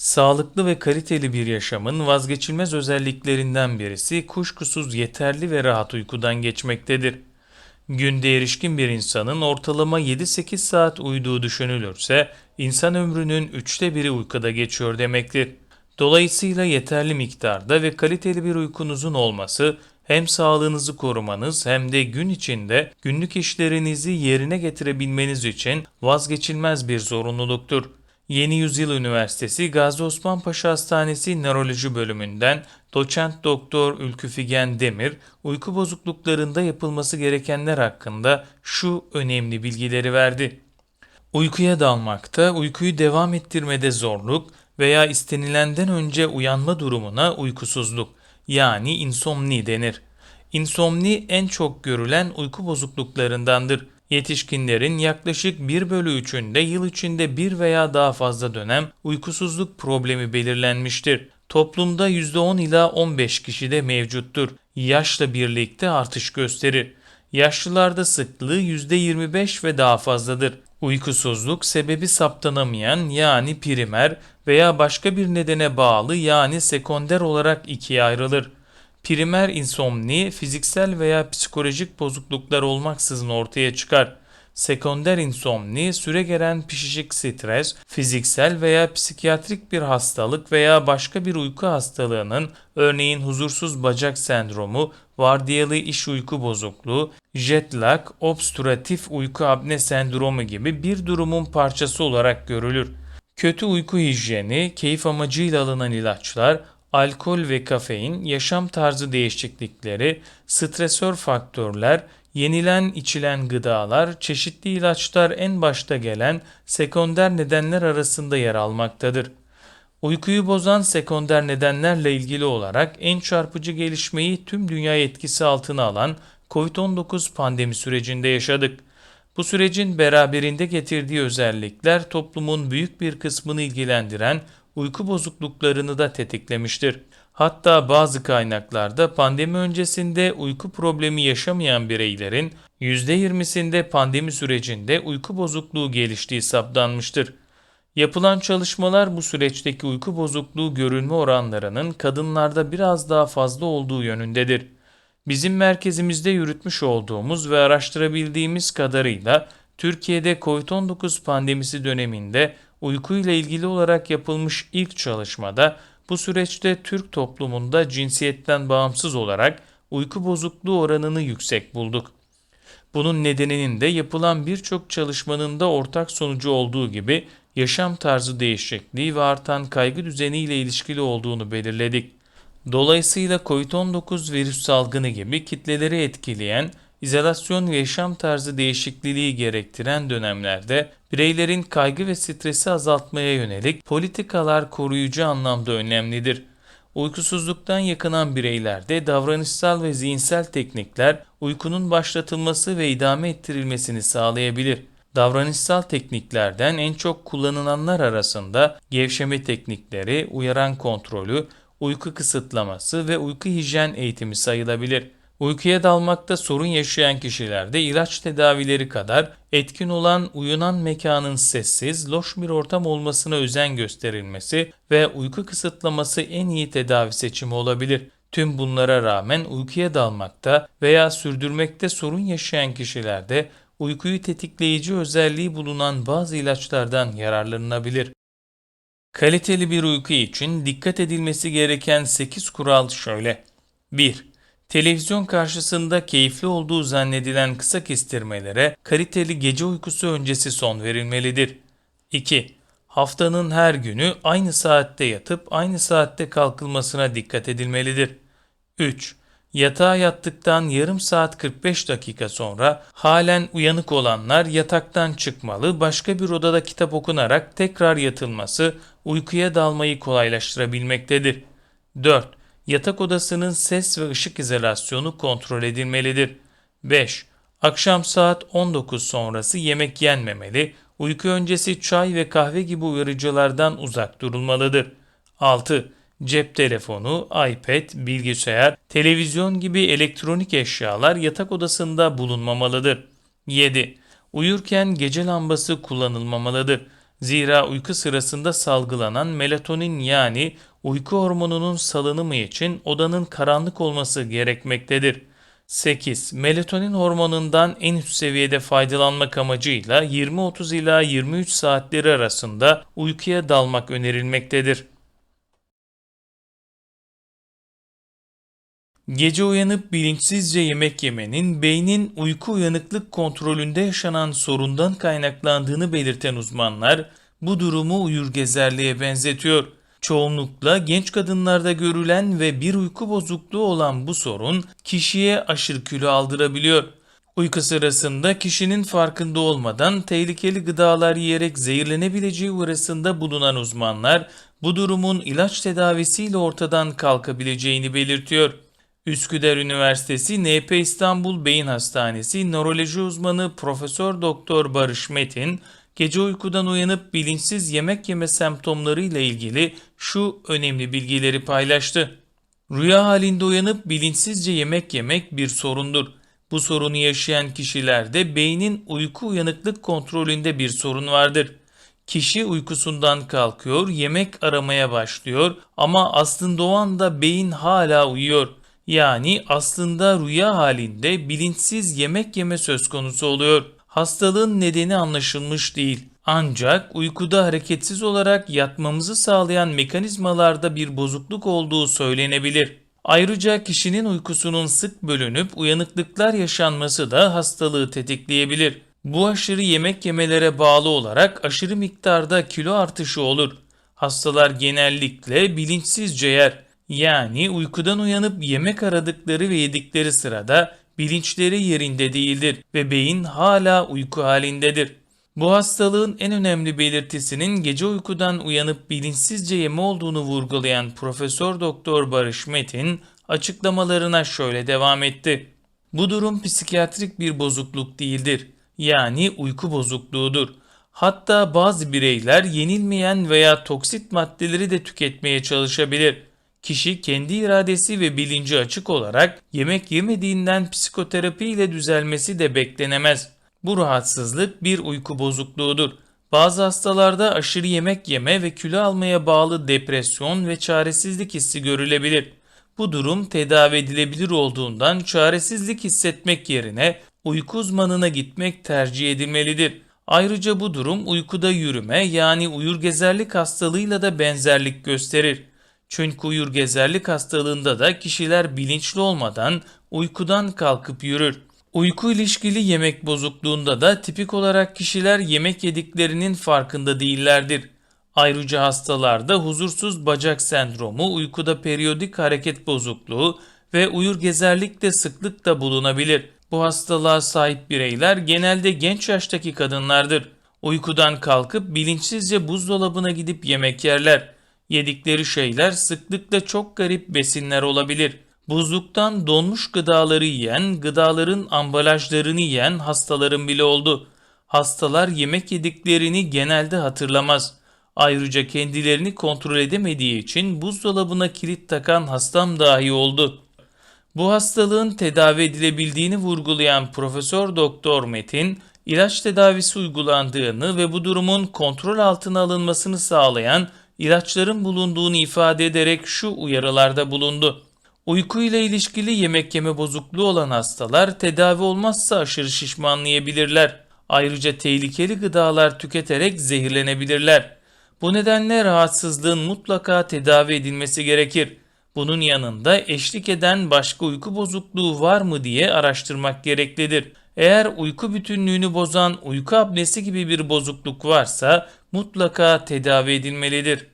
Sağlıklı ve kaliteli bir yaşamın vazgeçilmez özelliklerinden birisi kuşkusuz yeterli ve rahat uykudan geçmektedir. Günde erişkin bir insanın ortalama 7-8 saat uyuduğu düşünülürse insan ömrünün üçte biri uykuda geçiyor demektir. Dolayısıyla yeterli miktarda ve kaliteli bir uykunuzun olması hem sağlığınızı korumanız hem de gün içinde günlük işlerinizi yerine getirebilmeniz için vazgeçilmez bir zorunluluktur. Yeni Yüzyıl Üniversitesi Gazi Osman Paşa Hastanesi Nöroloji Bölümünden doçent doktor Ülkü Figen Demir, uyku bozukluklarında yapılması gerekenler hakkında şu önemli bilgileri verdi. Uykuya dalmakta, uykuyu devam ettirmede zorluk veya istenilenden önce uyanma durumuna uykusuzluk yani insomni denir. İnsomni en çok görülen uyku bozukluklarındandır. Yetişkinlerin yaklaşık 1 bölü 3'ünde yıl içinde bir veya daha fazla dönem uykusuzluk problemi belirlenmiştir. Toplumda %10 ila 15 kişide mevcuttur. Yaşla birlikte artış gösterir. Yaşlılarda sıklığı %25 ve daha fazladır. Uykusuzluk sebebi saptanamayan yani primer veya başka bir nedene bağlı yani sekonder olarak ikiye ayrılır. Primer insomni fiziksel veya psikolojik bozukluklar olmaksızın ortaya çıkar. Sekonder insomni süre gelen pişişik stres, fiziksel veya psikiyatrik bir hastalık veya başka bir uyku hastalığının örneğin huzursuz bacak sendromu, vardiyalı iş uyku bozukluğu, jet lag, obstrüatif uyku apne sendromu gibi bir durumun parçası olarak görülür. Kötü uyku hijyeni, keyif amacıyla alınan ilaçlar, alkol ve kafein, yaşam tarzı değişiklikleri, stresör faktörler, yenilen içilen gıdalar, çeşitli ilaçlar en başta gelen sekonder nedenler arasında yer almaktadır. Uykuyu bozan sekonder nedenlerle ilgili olarak en çarpıcı gelişmeyi tüm dünya etkisi altına alan COVID-19 pandemi sürecinde yaşadık. Bu sürecin beraberinde getirdiği özellikler toplumun büyük bir kısmını ilgilendiren uyku bozukluklarını da tetiklemiştir. Hatta bazı kaynaklarda pandemi öncesinde uyku problemi yaşamayan bireylerin %20'sinde pandemi sürecinde uyku bozukluğu geliştiği saptanmıştır. Yapılan çalışmalar bu süreçteki uyku bozukluğu görülme oranlarının kadınlarda biraz daha fazla olduğu yönündedir. Bizim merkezimizde yürütmüş olduğumuz ve araştırabildiğimiz kadarıyla Türkiye'de COVID-19 pandemisi döneminde uyku ile ilgili olarak yapılmış ilk çalışmada bu süreçte Türk toplumunda cinsiyetten bağımsız olarak uyku bozukluğu oranını yüksek bulduk. Bunun nedeninin de yapılan birçok çalışmanın da ortak sonucu olduğu gibi yaşam tarzı değişikliği ve artan kaygı düzeniyle ilişkili olduğunu belirledik. Dolayısıyla COVID-19 virüs salgını gibi kitleleri etkileyen izolasyon ve yaşam tarzı değişikliği gerektiren dönemlerde bireylerin kaygı ve stresi azaltmaya yönelik politikalar koruyucu anlamda önemlidir. Uykusuzluktan yakınan bireylerde davranışsal ve zihinsel teknikler uykunun başlatılması ve idame ettirilmesini sağlayabilir. Davranışsal tekniklerden en çok kullanılanlar arasında gevşeme teknikleri, uyaran kontrolü, uyku kısıtlaması ve uyku hijyen eğitimi sayılabilir. Uykuya dalmakta sorun yaşayan kişilerde ilaç tedavileri kadar etkin olan uyunan mekanın sessiz, loş bir ortam olmasına özen gösterilmesi ve uyku kısıtlaması en iyi tedavi seçimi olabilir. Tüm bunlara rağmen uykuya dalmakta veya sürdürmekte sorun yaşayan kişilerde uykuyu tetikleyici özelliği bulunan bazı ilaçlardan yararlanılabilir. Kaliteli bir uyku için dikkat edilmesi gereken 8 kural şöyle. 1. Televizyon karşısında keyifli olduğu zannedilen kısa kestirmelere kaliteli gece uykusu öncesi son verilmelidir. 2. Haftanın her günü aynı saatte yatıp aynı saatte kalkılmasına dikkat edilmelidir. 3. Yatağa yattıktan yarım saat 45 dakika sonra halen uyanık olanlar yataktan çıkmalı, başka bir odada kitap okunarak tekrar yatılması uykuya dalmayı kolaylaştırabilmektedir. 4. Yatak odasının ses ve ışık izolasyonu kontrol edilmelidir. 5. Akşam saat 19 sonrası yemek yenmemeli, uyku öncesi çay ve kahve gibi uyarıcılardan uzak durulmalıdır. 6. Cep telefonu, iPad, bilgisayar, televizyon gibi elektronik eşyalar yatak odasında bulunmamalıdır. 7. Uyurken gece lambası kullanılmamalıdır. Zira uyku sırasında salgılanan melatonin yani uyku hormonunun salınımı için odanın karanlık olması gerekmektedir. 8. Melatonin hormonundan en üst seviyede faydalanmak amacıyla 20-30 ila 23 saatleri arasında uykuya dalmak önerilmektedir. Gece uyanıp bilinçsizce yemek yemenin beynin uyku uyanıklık kontrolünde yaşanan sorundan kaynaklandığını belirten uzmanlar bu durumu uyurgezerliğe benzetiyor. Çoğunlukla genç kadınlarda görülen ve bir uyku bozukluğu olan bu sorun kişiye aşırı kilo aldırabiliyor. Uyku sırasında kişinin farkında olmadan tehlikeli gıdalar yiyerek zehirlenebileceği uyarısında bulunan uzmanlar bu durumun ilaç tedavisiyle ortadan kalkabileceğini belirtiyor. Üsküdar Üniversitesi NP İstanbul Beyin Hastanesi nöroloji uzmanı Profesör Doktor Barış Metin, gece uykudan uyanıp bilinçsiz yemek yeme semptomları ile ilgili şu önemli bilgileri paylaştı. Rüya halinde uyanıp bilinçsizce yemek yemek bir sorundur. Bu sorunu yaşayan kişilerde beynin uyku uyanıklık kontrolünde bir sorun vardır. Kişi uykusundan kalkıyor, yemek aramaya başlıyor ama aslında o anda beyin hala uyuyor. Yani aslında rüya halinde bilinçsiz yemek yeme söz konusu oluyor. Hastalığın nedeni anlaşılmış değil. Ancak uykuda hareketsiz olarak yatmamızı sağlayan mekanizmalarda bir bozukluk olduğu söylenebilir. Ayrıca kişinin uykusunun sık bölünüp uyanıklıklar yaşanması da hastalığı tetikleyebilir. Bu aşırı yemek yemelere bağlı olarak aşırı miktarda kilo artışı olur. Hastalar genellikle bilinçsizce yer yani uykudan uyanıp yemek aradıkları ve yedikleri sırada bilinçleri yerinde değildir ve beyin hala uyku halindedir. Bu hastalığın en önemli belirtisinin gece uykudan uyanıp bilinçsizce yeme olduğunu vurgulayan Profesör Doktor Barış Metin açıklamalarına şöyle devam etti. Bu durum psikiyatrik bir bozukluk değildir. Yani uyku bozukluğudur. Hatta bazı bireyler yenilmeyen veya toksit maddeleri de tüketmeye çalışabilir. Kişi kendi iradesi ve bilinci açık olarak yemek yemediğinden psikoterapi ile düzelmesi de beklenemez. Bu rahatsızlık bir uyku bozukluğudur. Bazı hastalarda aşırı yemek yeme ve kilo almaya bağlı depresyon ve çaresizlik hissi görülebilir. Bu durum tedavi edilebilir olduğundan çaresizlik hissetmek yerine uyku uzmanına gitmek tercih edilmelidir. Ayrıca bu durum uykuda yürüme yani uyurgezerlik hastalığıyla da benzerlik gösterir. Çünkü uyur gezerlik hastalığında da kişiler bilinçli olmadan uykudan kalkıp yürür. Uyku ilişkili yemek bozukluğunda da tipik olarak kişiler yemek yediklerinin farkında değillerdir. Ayrıca hastalarda huzursuz bacak sendromu, uykuda periyodik hareket bozukluğu ve uyur gezerlik de sıklıkla bulunabilir. Bu hastalığa sahip bireyler genelde genç yaştaki kadınlardır. Uykudan kalkıp bilinçsizce buzdolabına gidip yemek yerler. Yedikleri şeyler sıklıkla çok garip besinler olabilir. Buzluktan donmuş gıdaları yiyen, gıdaların ambalajlarını yiyen hastaların bile oldu. Hastalar yemek yediklerini genelde hatırlamaz. Ayrıca kendilerini kontrol edemediği için buzdolabına kilit takan hastam dahi oldu. Bu hastalığın tedavi edilebildiğini vurgulayan Profesör Doktor Metin, ilaç tedavisi uygulandığını ve bu durumun kontrol altına alınmasını sağlayan ilaçların bulunduğunu ifade ederek şu uyarılarda bulundu. Uyku ile ilişkili yemek yeme bozukluğu olan hastalar tedavi olmazsa aşırı şişmanlayabilirler. Ayrıca tehlikeli gıdalar tüketerek zehirlenebilirler. Bu nedenle rahatsızlığın mutlaka tedavi edilmesi gerekir. Bunun yanında eşlik eden başka uyku bozukluğu var mı diye araştırmak gereklidir. Eğer uyku bütünlüğünü bozan uyku apnesi gibi bir bozukluk varsa mutlaka tedavi edilmelidir.